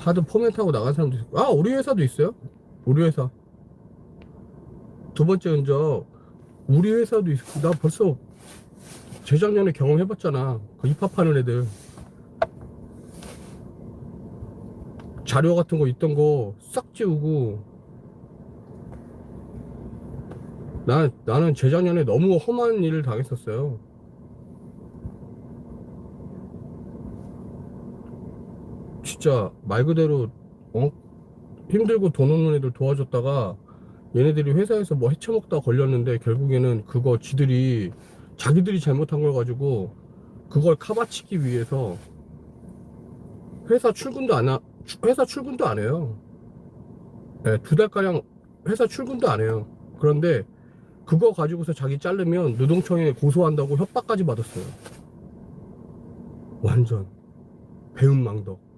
하도 포맷하고 나간 사람도 있고 아 우리 회사도 있어요? 우리 회사. 두 번째 흔적. 우리 회사도 있고 나 벌써 재작년에 경험해봤잖아. 그 입학하는 애들. 자료 같은 거 있던 거 싹 지우고. 난, 나는 재작년에 너무 험한 일을 당했었어요 진짜 말 그대로 어? 힘들고 돈 없는 애들 도와줬다가 얘네들이 회사에서 뭐 해쳐먹다 걸렸는데 결국에는 그거 지들이 자기들이 잘못한 걸 가지고 그걸 카바치기 위해서 회사 출근도 안 하, 회사 출근도 안 해요. 네, 두 달가량 회사 출근도 안 해요. 그런데 그거 가지고서 자기 자르면 노동청에 고소한다고 협박까지 받았어요. 완전 배은망덕.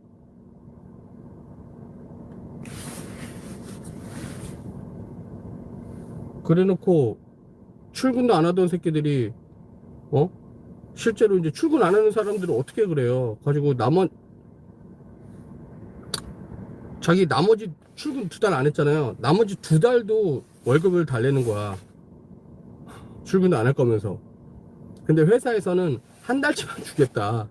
그래 놓고 출근도 안 하던 새끼들이 어? 실제로 이제 출근 안 하는 사람들은 어떻게 그래요? 가지고 나머 자기 나머지 출근 두 달 안 했잖아요. 나머지 두 달도 월급을 달래는 거야. 출근도 안 할 거면서. 근데 회사에서는 한 달치만 주겠다.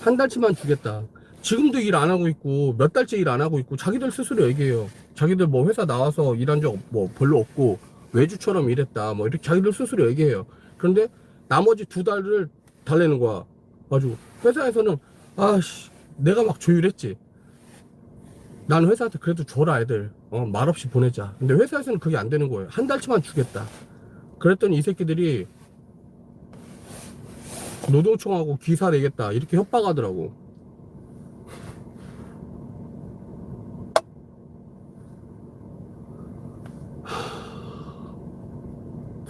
한 달치만 주겠다. 지금도 일 안 하고 있고 몇 달째 일 안 하고 있고 자기들 스스로 얘기해요. 자기들 뭐 회사 나와서 일한 적 뭐 별로 없고 외주처럼 일했다. 뭐 이렇게 자기들 스스로 얘기해요. 그런데 나머지 두 달을 달래는 거야. 가지고 회사에서는 아씨 내가 막 조율했지. 난 회사한테 그래도 줘라 애들. 어, 말없이 보내자. 근데 회사에서는 그게 안 되는 거예요. 한 달치만 주겠다. 그랬더니 이 새끼들이 노동청하고 기사 내겠다. 이렇게 협박하더라고.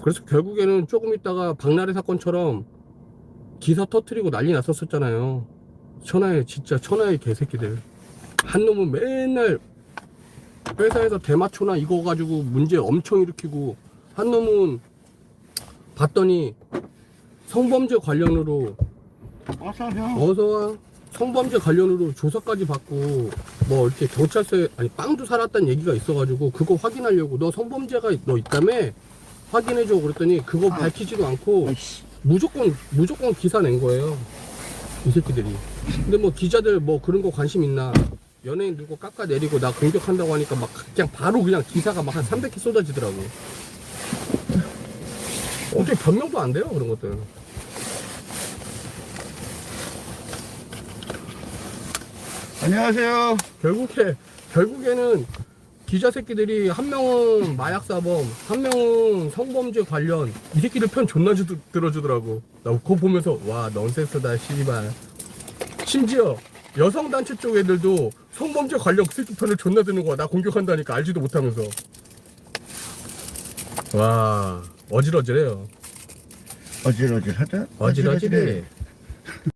그래서 결국에는 조금 있다가 박나래 사건처럼 기사 터트리고 난리 났었었잖아요. 천하의 진짜 천하의 개새끼들. 한 놈은 맨날 회사에서 대마초나 이거 가지고 문제 엄청 일으키고 한 놈은 봤더니 성범죄 관련으로 어서 형. 어서와 성범죄 관련으로 조사까지 받고 뭐 이렇게 경찰서에 아니 빵도 살았다는 얘기가 있어가지고 그거 확인하려고 너 성범죄가 너 있다며 확인해줘 그랬더니 그거 아. 밝히지도 않고 아이씨. 무조건 무조건 기사 낸 거예요 이 새끼들이 근데 뭐 기자들 뭐 그런 거 관심 있나 연예인 누구 깎아 내리고 나 공격한다고 하니까 막 그냥 바로 그냥 기사가 막 한 300개 쏟아지더라고 어떻게 변명도 안 돼요 그런 것들 안녕하세요. 결국에 결국에는 기자 새끼들이 한 명은 마약 사범, 한 명은 성범죄 관련 이 새끼들 편 존나 주, 들어주더라고. 나 그거 보면서 와 넌센스다 씨발. 심지어 여성 단체 쪽 애들도 성범죄 관련 그 새끼 편을 존나 드는 거야. 나 공격한다니까 알지도 못하면서. 와 어질어질해요. 어질어질하다. 어질어질해.